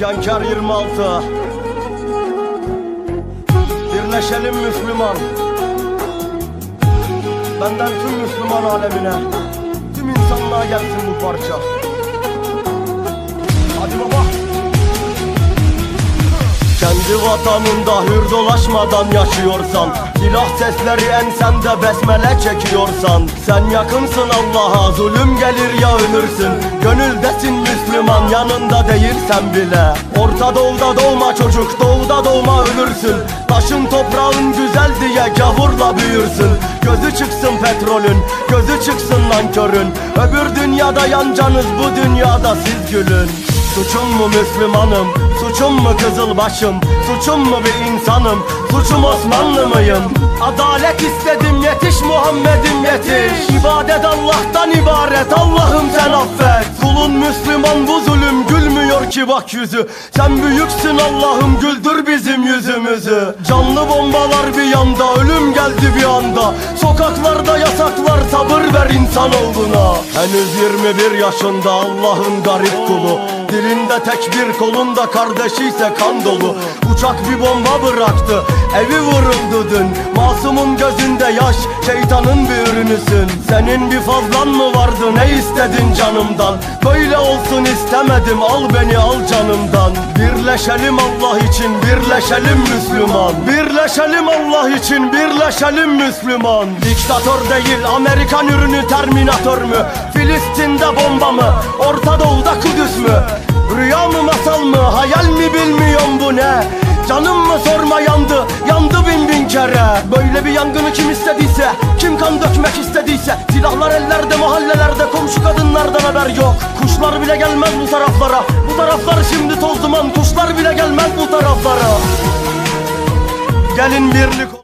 İsyankar 26 Birleşelim Müslüman. Benden tüm Müslüman alemine Tüm insanlığa gelsin bu parça. Hadi baba. Kendi vatanında hür dolaşmadan yaşıyorsan Silah sesleri ensende besmele çekiyorsan Sen yakınsın Allah'a zulüm gelir ya ölürsün. Gönüldesin Müslüman yanında değilsen bile Orta doğuda doğma çocuk doğuda doğma ölürsün Taşın toprağın güzel diye gavurla büyürsün Gözü çıksın petrolün gözü çıksın nankörün Öbür dünyada yancanız bu dünyada siz gülün Suçum mu Müslümanım? Suçum mu Kızılbaşım? Suçum mu bir insanım? Suçum Osmanlı mıyım? Adalet istedim yetiş Muhammed'im yetiş İbadet Allah'tan ibaret Allah'ım sen affet Kulun Müslüman bu zulüm gülmüyor ki bak yüzü. Sen büyüksün Allah'ım güldür bizim yüzümüzü. Canlı bombalar bir yanda ölüm geldi bir anda. Sokaklarda yasaklar sabır ver insan olduğuna Henüz 21 yaşında Allah'ın garip kulu. Dilinde tek bir kolunda kardeşi ise kan dolu. Uçak bir bomba bıraktı evi vuruldu dün. Masumun gözünde yaş şeytanın bir ürünüsün Senin bir fazlan mı vardı? Ne istedin canımdan? Böyle olsun istemedim. Al beni al canımdan. Birleşelim Allah için birleşelim Müslüman. Birleşelim Allah için birleşelim Müslüman. Diktatör değil Amerikan ürünü terminatör mü? Filistin'de bomba mı? Orta Doğu'da Kudüs mü? Rüya mı masal mı? Hayal mi bilmiyorum bu ne? Canım kere Böyle bir yangını kim istediyse kim kan dökmek istediyse Silahlar ellerde mahallelerde komşu kadınlardan haber yok. Kuşlar bile gelmez bu taraflara. Bu taraflar şimdi toz duman Kuşlar bile gelmez bu taraflara. Gelin birlik